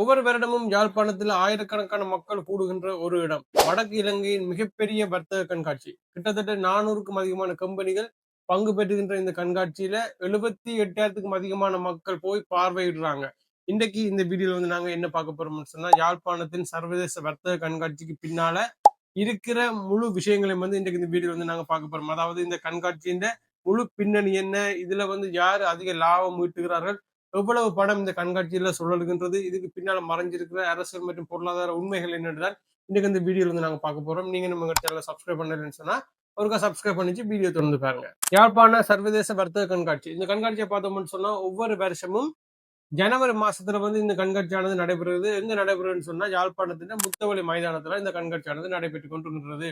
ஒவ்வொரு வருடமும் யாழ்ப்பாணத்தில் ஆயிரக்கணக்கான மக்கள் கூடுகின்ற ஒரு இடம். வடக்கு இலங்கையின் மிகப்பெரிய வர்த்தக கண்காட்சி. கிட்டத்தட்ட நானூறுக்கும் அதிகமான கம்பெனிகள் பங்கு பெற்றுகின்ற இந்த கண்காட்சியில எழுபத்தி எட்டாயிரத்துக்கும் அதிகமான மக்கள் போய் பார்வையிடுறாங்க. இன்றைக்கு இந்த வீடியோல வந்து நாங்க என்ன பார்க்க போறோம்னு சொன்னா யாழ்ப்பாணத்தின் சர்வதேச வர்த்தக கண்காட்சிக்கு பின்னால இருக்கிற முழு விஷயங்களையும் வந்து இன்றைக்கு இந்த வீடியோ வந்து நாங்க பார்க்க போறோம். அதாவது இந்த கண்காட்சியின் முழு பின்னணி என்ன? இதுல வந்து யார் அதிக லாபம் ஈட்டுகிறார்கள்? எவ்வளவு படம் இந்த கண்காட்சியில சொல்லலுகின்றது இதுக்கு பின்னால் மறைஞ்சிருக்கிற அரசியல் மற்றும் பொருளாதார உண்மைகள் என்னென்றால் இன்னைக்கு இந்த வீடியோல வந்து நாங்கள் பார்க்க போறோம். நீங்க நம்ம சேனலை சப்ஸ்கிரைப் பண்ணலன்னு சொன்னா ஒருக்கா சப்ஸ்கிரைப் பண்ணிச்சு வீடியோ தொடர்ந்து பாருங்க. யாழ்ப்பாண சர்வதேச வர்த்தக கண்காட்சி. இந்த கண்காட்சியை பார்த்தோம்னு சொன்னா ஒவ்வொரு வருஷமும் ஜனவரி மாசத்துல வந்து இந்த கண்காட்சியானது நடைபெறுகிறது. எங்க நடைபெறுன்னு சொன்னா யாழ்ப்பாணத்தின் முத்தவழி மைதானத்துல இந்த கண்காட்சியானது நடைபெற்றுக் கொண்டிருக்கிறது.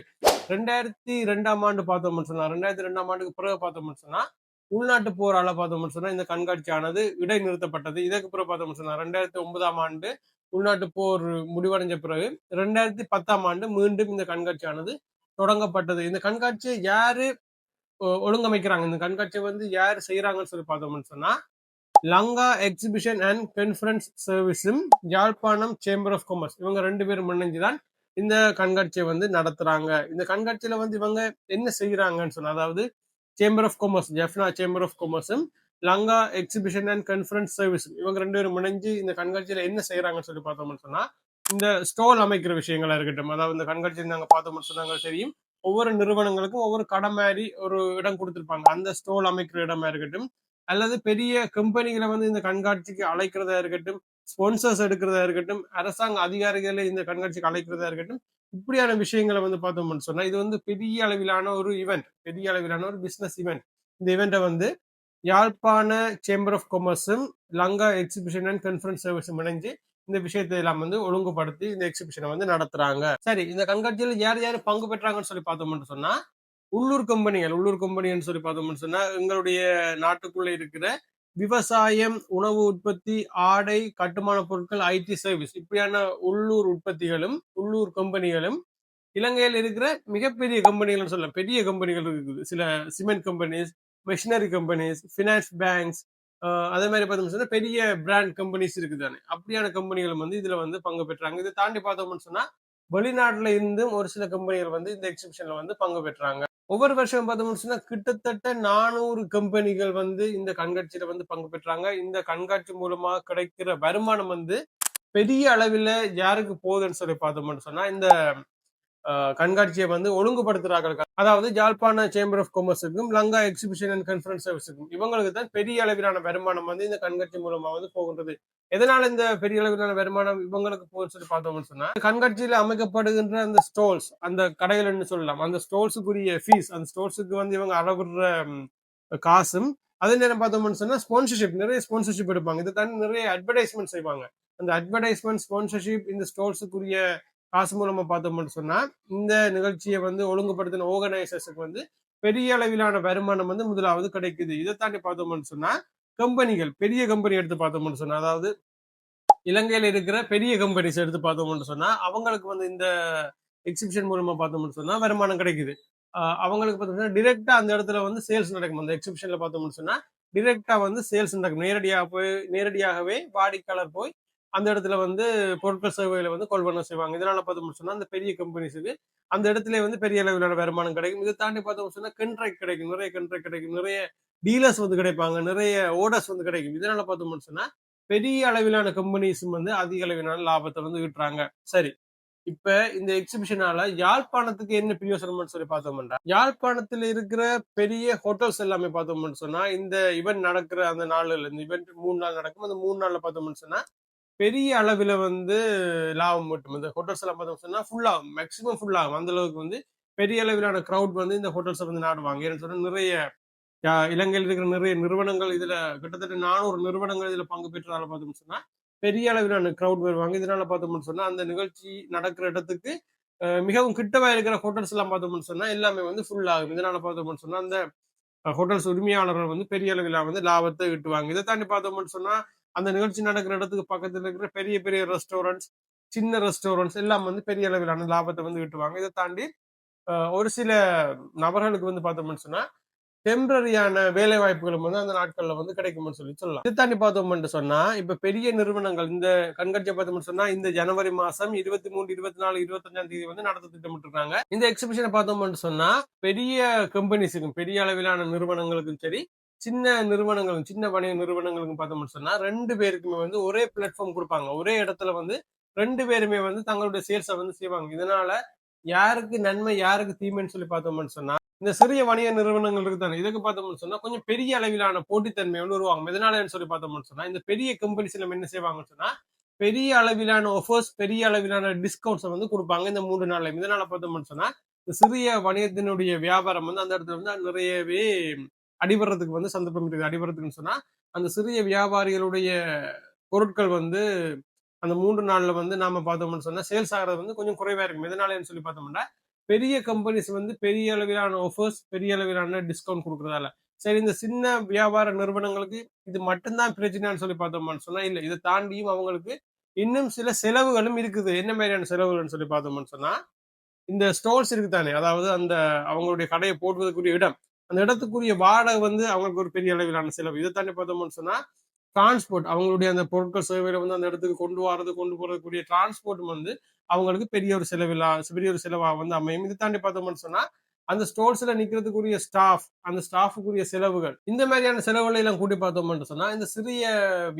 ரெண்டாயிரத்தி ரெண்டாம் ஆண்டு பார்த்தோம்னு சொன்னா ரெண்டாயிரத்தி ரெண்டாம் ஆண்டுக்கு பிறகு பார்த்தோம்னு சொன்னா உள்நாட்டு போரால பார்த்தோம்னு சொன்னா இந்த கண்காட்சியானது இடைநிறுத்தப்பட்டது. இதற்கு பிறகு பார்த்தோம்னு சொன்னா ரெண்டாயிரத்தி ஒன்பதாம் ஆண்டு உள்நாட்டு போர் முடிவடைஞ்ச பிறகு ரெண்டாயிரத்தி பத்தாம் ஆண்டு மீண்டும் இந்த கண்காட்சியானது தொடங்கப்பட்டது. இந்த கண்காட்சியை யாரு ஒழுங்கமைக்கிறாங்க? இந்த கண்காட்சியை வந்து யார் செய்யறாங்கன்னு சொல்லி பார்த்தோம்னு சொன்னா லங்கா எக்ஸிபிஷன் அண்ட் கான்ஃபரன்ஸ் சர்வீஸும் யாழ்ப்பாணம் சேம்பர் ஆஃப் காமர்ஸ் இவங்க ரெண்டு பேரும் முன்னஞ்சுதான் இந்த கண்காட்சியை வந்து நடத்துறாங்க. இந்த கண்காட்சியில வந்து இவங்க என்ன செய்யறாங்கன்னு சொன்னா அதாவது chamber of commerce Jaffna chamber of காமர்ஸும் Lanka exhibition and conference service இவங்க ரெண்டு பேரும் இணைஞ்சு இந்த கண்காட்சியில் என்ன செய்யறாங்கன்னு சொல்லி பார்த்தோம்னு சொன்னா இந்த ஸ்டால் அமைக்கிற விஷயங்களா இருக்கட்டும் அதாவது இந்த கண்காட்சியில் நாங்க பார்த்தோம்னு சொன்னாங்க தெரியும் ஒவ்வொரு நிறுவனங்களுக்கும் ஒவ்வொரு கடை மாதிரி ஒரு இடம் கொடுத்துருப்பாங்க. அந்த ஸ்டோல் அமைக்கிற இடமா இருக்கட்டும் அல்லது பெரிய கம்பெனிகளை வந்து இந்த கண்காட்சிக்கு அழைக்கிறதா இருக்கட்டும் ஸ்பான்சர்ஸ் எடுக்கிறதா இருக்கட்டும் அரசாங்க அதிகாரிகளை இந்த கண்காட்சிக்கு அழைக்கிறதா இருக்கட்டும் இப்படியான விஷயங்களை வந்து பார்த்தோம்னு சொன்னா இது வந்து பெரிய அளவிலான ஒரு இவெண்ட் பெரிய அளவிலான ஒரு பிசினஸ் இவெண்ட் இந்த இவெண்ட்டை வந்து யாழ்ப்பாண சேம்பர் ஆஃப் காமர்ஸும் லங்கா எக்ஸிபிஷன் அண்ட் கன்ஃபரன்ஸ் சர்வீஸும் இணைஞ்சு இந்த விஷயத்தை எல்லாம் வந்து ஒழுங்குபடுத்தி இந்த எக்ஸிபிஷனை வந்து நடத்துறாங்க. சரி இந்த கண்காட்சியில் யார் யார் பங்கு பெற்றாங்கன்னு சொல்லி பார்த்தோம்னு சொன்னா உள்ளூர் கம்பெனிகள் உள்ளூர் கம்பெனின்னு சொல்லி பார்த்தோம்னு சொன்னா எங்களுடைய நாட்டுக்குள்ள இருக்கிற விவசாயம் உணவு உற்பத்தி ஆடை கட்டுமான பொருட்கள் ஐடி சர்வீஸ் இப்படியான உள்ளூர் உற்பத்திகளும் உள்ளூர் கம்பெனிகளும் இலங்கையில் இருக்கிற மிகப்பெரிய கம்பெனிகள்னு சொல்ல பெரிய கம்பெனிகள் இருக்குது. சில cement companies machinery companies finance banks அதே மாதிரி பார்த்தோம்னு சொன்னா பெரிய பிராண்ட் கம்பெனிஸ் இருக்குது தானே. அப்படியான கம்பெனிகள் வந்து இதுல வந்து பங்கு பெற்றாங்க. இதை தாண்டி பார்த்தோம்னு சொன்னா வெளிநாட்டுல இருந்தும் ஒரு சில கம்பெனிகள் வந்து இந்த எக்ஸிபிஷன்ல வந்து பங்கு பெற்றாங்க. ஒவ்வொரு வருஷம் பார்த்தோம்னு சொன்னா கிட்டத்தட்ட நானூறு கம்பெனிகள் வந்து இந்த கண்காட்சியில வந்து பங்கு பெற்றாங்க. இந்த கண்காட்சி மூலமா கிடைக்கிற வருமானம் வந்து பெரிய அளவில் யாருக்கு போகுதுன்னு சொல்லி பார்த்தோம்னு சொன்னா இந்த கண்காட்சியை வந்து ஒழுங்குபடுத்துறாங்க அதாவது ஜாழ்ப்பாண சேம்பர் ஆஃப் காமர்ஸுக்கும் லங்கா எக்ஸிபிஷன் அண்ட் கன்ஃபரன்ஸ் சர்வீஸுக்கும் இவங்களுக்கு தான் பெரிய அளவிலான வருமானம் வந்து இந்த கண்காட்சி மூலமா வந்து போகின்றது. எதனால இந்த பெரிய அளவிலான வருமானம் இவங்களுக்கு போகுதுன்னு சொல்லி பார்த்தோம்னு சொன்னா கண்காட்சியில அமைக்கப்படுகின்ற அந்த ஸ்டோல்ஸ் அந்த கடைகள்னு சொல்லலாம். அந்த ஸ்டோல்ஸுக்குரிய ஃபீஸ் அந்த ஸ்டோல்ஸுக்கு வந்து இவங்க அளவிடுற காசும் அதே நேரம் பார்த்தோம்னு சொன்னா ஸ்பான்சர்ஷிப் நிறைய ஸ்பான்சர்ஷிப் எடுப்பாங்க. இதை தான் நிறைய அட்வர்டைஸ்மெண்ட் செய்வாங்க. அந்த அட்வர்டைஸ்மெண்ட் ஸ்பான்சர்ஷிப் இந்த ஸ்டோல்ஸுக்குரிய காசு மூலமா பார்த்தோம்னு சொன்னா இந்த நிகழ்ச்சியை வந்து ஒழுங்குபடுத்தின ஆர்கனைசர்ஸுக்கு வந்து பெரிய அளவிலான வருமானம் வந்து முதலாவது கிடைக்குது. இதை தாண்டி பார்த்தோம்னு சொன்னா கம்பெனிகள் பெரிய கம்பெனி எடுத்து பார்த்தோம்னு சொன்னா அதாவது இலங்கையில இருக்கிற பெரிய கம்பெனிஸ் எடுத்து பார்த்தோம்னு சொன்னா அவங்களுக்கு வந்து இந்த எக்ஸிபிஷன் மூலமா பார்த்தோம்னு சொன்னா வருமானம் கிடைக்குது. ஆஹ் அவங்களுக்கு பார்த்தோம்னா டிரெக்டா அந்த இடத்துல வந்து சேல்ஸ் நடக்கும். அந்த எக்ஸிபிஷன்ல பார்த்தோம்னு சொன்னா டிரெக்டா வந்து சேல்ஸ் நடக்கும். நேரடியாக போய் நேரடியாகவே வாடிக்கையாளர் போய் அந்த இடத்துல வந்து பொருட்கள் சேவையில வந்து கொள்வனம் செய்வாங்க. இதனால பார்த்தோம்னு சொன்னா அந்த பெரிய கம்பெனிஸுக்கு அந்த இடத்துல வந்து பெரிய அளவிலான வருமானம் கிடைக்கும். இதை தாண்டி பார்த்தோம்னு சொன்னா கண்ட்ராக்ட் கிடைக்கும். நிறைய கண்ட்ராக்ட் கிடைக்கும். நிறைய டீலர்ஸ் வந்து கிடைப்பாங்க. நிறைய ஓடர்ஸ் வந்து கிடைக்கும். இதனால பார்த்தோம்னு சொன்னா பெரிய அளவிலான கம்பெனிஸும் வந்து அதிக அளவிலான லாபத்தை வந்து ஈட்டுறாங்க. சரி. இப்ப இந்த எக்ஸிபிஷனால யாழ்ப்பாணத்துக்கு என்ன பிரயோசனம்னு சொல்லி பார்த்தோம்னா யாழ்ப்பாணத்துல இருக்கிற பெரிய ஹோட்டல்ஸ் எல்லாமே பார்த்தோம்னு சொன்னா இந்த இவெண்ட் நடக்கிற அந்த நாள்ல இந்த இவெண்ட் மூணு நாள் நடக்கும். அந்த மூணு நாள்ல பார்த்தோம்னு சொன்னா பெரிய அளவில் வந்து லாபம் மட்டும். இந்த ஹோட்டல்ஸ் எல்லாம் பார்த்தோம்னு சொன்னா மேக்ஸிமம் ஃபுல்லாகும் அந்த அளவுக்கு வந்து பெரிய அளவிலான க்ரௌட் வந்து இந்த ஹோட்டல்ஸை வந்து நாடுவாங்க. ஏன்னு சொன்னால் நிறைய இலங்கையில் இருக்கிற நிறைய நிறுவனங்கள் இதில் கிட்டத்தட்ட நானூறு நிறுவனங்கள் இதில் பங்கு பெற்றதால பார்த்தோம்னு சொன்னால் பெரிய அளவிலான க்ரௌட் வருவாங்க. இதனால பார்த்தோம்னு சொன்னால் அந்த நிகழ்ச்சி நடக்கிற இடத்துக்கு மிகவும் கிட்டவா இருக்கிற ஹோட்டல்ஸ் எல்லாம் பார்த்தோம்னு சொன்னால் எல்லாமே வந்து ஃபுல் ஆகும். இதனால பார்த்தோம்னு சொன்னால் அந்த ஹோட்டல்ஸ் உரிமையாளர்கள் வந்து பெரிய அளவில் வந்து லாபத்தை ஈட்டுவாங்க. இதை தாண்டி பார்த்தோம்னு சொன்னால் அந்த நிகழ்ச்சி நடக்கிற இடத்துக்கு பக்கத்தில் இருக்கிற பெரிய பெரிய ரெஸ்டாரண்ட்ஸ் சின்ன ரெஸ்டாரண்ட்ஸ் எல்லாம் வந்து பெரிய அளவிலான லாபத்தை வந்து விட்டுவாங்க இதை தாண்டி ஒரு சில நபர்களுக்கு வந்து பார்த்தோம்னு சொன்னா டெம்பரரியான வேலை வாய்ப்புகளும் வந்து அந்த நாட்கள்ல வந்து கிடைக்கும்னு சொல்லி சொல்லலாம். இதை தாண்டி பார்த்தோம்னு சொன்னா இப்ப பெரிய நிறுவனங்கள் இந்த கண்காட்சியை பார்த்தோம்னு சொன்னா இந்த ஜனவரி மாசம் இருபத்தி மூணு இருபத்தி நாலு இருபத்தஞ்சாம் தேதி வந்து நடத்த திட்டமிட்டு இருக்காங்க இந்த எக்ஸிபிஷனை பார்த்தோம்னு சொன்னா பெரிய கம்பெனிஸுக்கும் பெரிய அளவிலான நிறுவனங்களுக்கும் சரி சின்ன நிறுவனங்களும் சின்ன வணிக நிறுவனங்களுக்கும் பார்த்தோம்னு சொன்னா ரெண்டு பேருக்குமே வந்து ஒரே பிளாட்ஃபார்ம் கொடுப்பாங்க. ஒரே இடத்துல வந்து ரெண்டு பேருமே வந்து தங்களுடைய சேல்ஸை வந்து செய்வாங்க. இதனால யாருக்கு நன்மை யாருக்கு தீமைன்னு சொல்லி பார்த்தோம்னு சொன்னா இந்த சிறிய வணிக நிறுவனங்கள் இருக்குதானே இதுக்கு பார்த்தோம்னு சொன்னா கொஞ்சம் பெரிய அளவிலான போட்டித்தன்மை வந்து உருவாங்க எதனாலன்னு சொல்லி பார்த்தோம்னு சொன்னா இந்த பெரிய கம்பெனிஸ்ல என்ன செய்வாங்கன்னு சொன்னா பெரிய அளவிலான ஆஃபர்ஸ் பெரிய அளவிலான டிஸ்கவுண்ட்ஸை வந்து கொடுப்பாங்க இந்த மூன்று நாள்ல இதனால பார்த்தோம்னு சொன்னா இந்த சிறிய வணிகத்தினுடைய வியாபாரம் வந்து அந்த இடத்துல வந்து நிறையவே அடிபடுறதுக்கு வந்து சந்தர்ப்பம் இருக்குது. அடிபடுறதுக்குன்னு சொன்னா அந்த சிறிய வியாபாரிகளுடைய பொருட்கள் வந்து அந்த மூன்று நாள்ல வந்து நாம பார்த்தோம்னு சொன்னா சேல்ஸ் ஆகிறது வந்து கொஞ்சம் குறைவா இருக்கும். எதனாலன்னு சொல்லி பார்த்தோம்னா பெரிய கம்பெனிஸ் வந்து பெரிய அளவிலான ஆஃபர்ஸ் பெரிய அளவிலான டிஸ்கவுண்ட் கொடுக்குறதால. சரி இந்த சின்ன வியாபார நிறுவனங்களுக்கு இது மட்டும்தான் பிரச்சனைன்னு சொல்லி பார்த்தோம்னு சொன்னா இல்ல இதை தாண்டியும் அவங்களுக்கு இன்னும் சில செலவுகளும் இருக்குது. என்ன மாதிரியான செலவுகள்னு சொல்லி பார்த்தோம்னு சொன்னா இந்த ஸ்டோர்ஸ் இருக்கு தானே அதாவது அந்த அவங்களுடைய கடையை போடுவதற்குரிய இடம் அந்த இடத்துக்குரிய வாடகை வந்து அவங்களுக்கு ஒரு பெரிய அளவிலான செலவு. இதை தாண்டி பார்த்தோம்னு சொன்னா டிரான்ஸ்போர்ட் அவங்களுடைய அந்த பொருட்கள் சேவையில வந்து அந்த இடத்துக்கு கொண்டு வரது கொண்டு போறதுக்குரிய டிரான்ஸ்போர்ட் வந்து அவங்களுக்கு பெரிய ஒரு செலவிலா பெரிய ஒரு செலவாக வந்து அமையும். இதை தாண்டி பார்த்தோம்னு சொன்னா அந்த ஸ்டோர்ஸ்ல நிக்கிறதுக்குரிய ஸ்டாஃப் அந்த ஸ்டாஃபுக்குரிய செலவுகள் இந்த மாதிரியான செலவுகளை எல்லாம் கூட்டி பார்த்தோம்னு சொன்னா இந்த சிறிய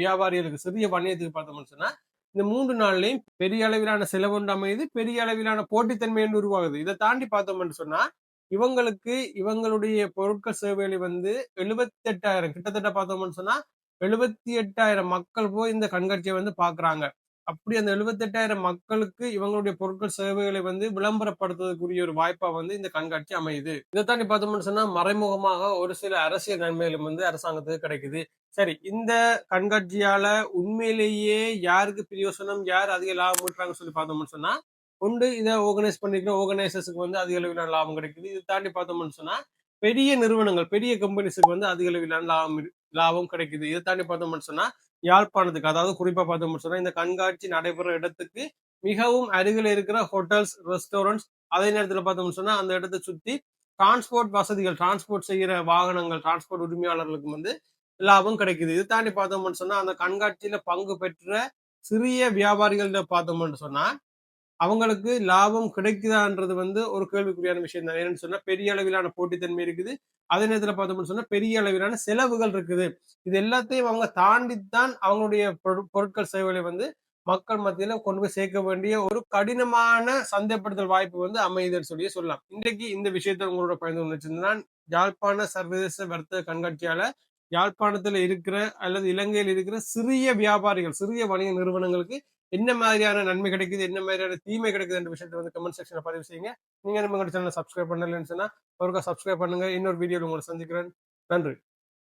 வியாபாரிகளுக்கு சிறிய வணிகத்துக்கு பார்த்தோம்னு சொன்னா இந்த மூன்று நாள்லையும் பெரிய அளவிலான செலவுண்டு அமையுது பெரிய அளவிலான போட்டித்தன்மை என்று உருவாகுது. இதை தாண்டி பார்த்தோம்னு சொன்னா இவங்களுக்கு இவங்களுடைய பொருட்கள் சேவைகளை வந்து எழுபத்தி எட்டாயிரம் கிட்டத்தட்ட பார்த்தோம்னு சொன்னா எழுபத்தி எட்டாயிரம் மக்கள் போய் இந்த கண்காட்சியை வந்து பாக்குறாங்க அப்படி அந்த எழுபத்தி எட்டாயிரம் மக்களுக்கு இவங்களுடைய பொருட்கள் சேவைகளை வந்து விளம்பரப்படுத்துவதற்குரிய ஒரு வாய்ப்பா வந்து இந்த கண்காட்சி அமையுது. இதை தாண்டி பார்த்தோம்னு சொன்னா மறைமுகமாக ஒரு சில அரசியல் நன்மைகளும் வந்து அரசாங்கத்துக்கு கிடைக்குது. சரி இந்த கண்காட்சியால உண்மையிலேயே யாருக்கு பிரயோசனம் யார் அதிக லாபம் ஈட்டுறாங்கன்னு சொல்லி பார்த்தோம்னு சொன்னா உண்டு. இதை ஆர்கனைஸ் பண்ணிக்கிற ஆர்கனைசர்ஸுக்கு வந்து அதிக அளவிலான லாபம் கிடைக்குது. இது தாண்டி பார்த்தோம்னு சொன்னா பெரிய நிறுவனங்கள் பெரிய கம்பெனிஸுக்கு வந்து அதிக அளவிலான லாபம் லாபம் கிடைக்குது. இதை தாண்டி பார்த்தோம்னு சொன்னா யாழ்ப்பாணத்துக்கு அதாவது குறிப்பா பார்த்தோம்னு சொன்னா இந்த கண்காட்சி நடைபெற இடத்துக்கு மிகவும் அருகில் இருக்கிற ஹோட்டல்ஸ் ரெஸ்டாரண்ட்ஸ் அதே நேரத்தில் பார்த்தோம்னு சொன்னா அந்த இடத்தை சுத்தி டிரான்ஸ்போர்ட் வசதிகள் டிரான்ஸ்போர்ட் செய்கிற வாகனங்கள் டிரான்ஸ்போர்ட் உரிமையாளர்களுக்கு வந்து லாபம் கிடைக்குது. இது தாண்டி பார்த்தோம்னு சொன்னா அந்த கண்காட்சியில பங்கு பெற்ற சிறிய வியாபாரிகள் பார்த்தோம்னு சொன்னா அவங்களுக்கு லாபம் கிடைக்குதான்றது வந்து ஒரு கேள்விக்குறியான விஷயம் தான் ஏன்னு சொன்னா பெரிய அளவிலான போட்டித்தன்மை இருக்குது. அதே நேரத்தில் பார்த்தோம்னு சொன்னா பெரிய அளவிலான செலவுகள் இருக்குது. இது எல்லாத்தையும் அவங்க தாண்டித்தான் அவங்களுடைய பொருட்கள் சேவைகளை வந்து மக்கள் மத்தியில கொண்டு போய் சேர்க்க வேண்டிய ஒரு கடினமான சந்தைப்படுத்தல் வாய்ப்பு வந்து அமையுதுன்னு சொல்லி சொல்லலாம். இன்றைக்கு இந்த விஷயத்த உங்களோட பயந்து வச்சிருந்தா யாழ்ப்பாண சர்வதேச வர்த்தக கண்காட்சியால யாழ்ப்பாணத்துல இருக்கிற அல்லது இலங்கையில் இருக்கிற சிறிய வியாபாரிகள் சிறிய வணிக நிறுவனங்களுக்கு என்ன மாதிரியான நன்மை கிடைக்குது என்ன மாதிரியான தீமை கிடைக்குது என்ற விஷயத்தை வந்து கமெண்ட் செக்ஷனில் பதிவு செய்யுங்க. நீங்க நம்ம சேனலை சப்ஸ்கிரைப் பண்ணலன்னு சொன்னா ஒருக்கா சப்ஸ்கிரைப் பண்ணுங்க. இன்னொரு வீடியோவில் உங்களை சந்திக்கிறேன். நன்றி.